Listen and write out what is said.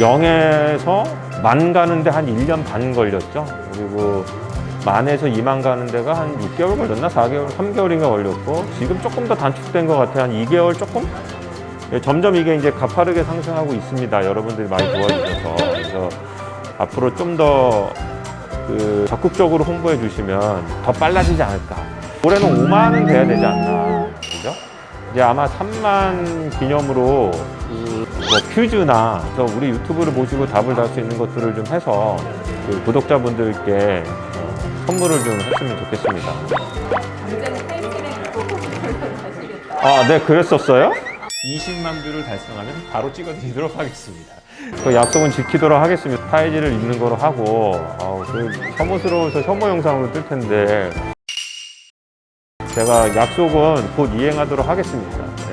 영에서 만 가는데 한 1년 반 걸렸죠. 그리고 만에서 2만 가는 데가 한 6개월 걸렸나? 4개월, 3개월인가 걸렸고 지금 조금 더 단축된 것 같아요. 한 2개월 조금? 예, 점점 이게 이제 가파르게 상승하고 있습니다. 여러분들이 많이 도와주셔서. 그래서 앞으로 좀더 그 적극적으로 홍보해 주시면 더 빨라지지 않을까. 올해는 5만은 돼야 되지 않나. 이제 아마 3만 기념으로 그뭐 퀴즈나 저 우리 유튜브를 보시고 답을 달 수 있는 것들을 좀 해서 그 구독자분들께 어, 선물을 좀 했으면 좋겠습니다. 문제는. 아, 네, 그랬었어요? 20만 뷰를 달성하면 바로 찍어드리도록 하겠습니다. 그 약속은 지키도록 하겠습니다. 타이즈를 입는 거로 하고, 아우, 그 혐오스러워서 혐오 영상으로 뜰 텐데, 제가 약속은 곧 이행하도록 하겠습니다.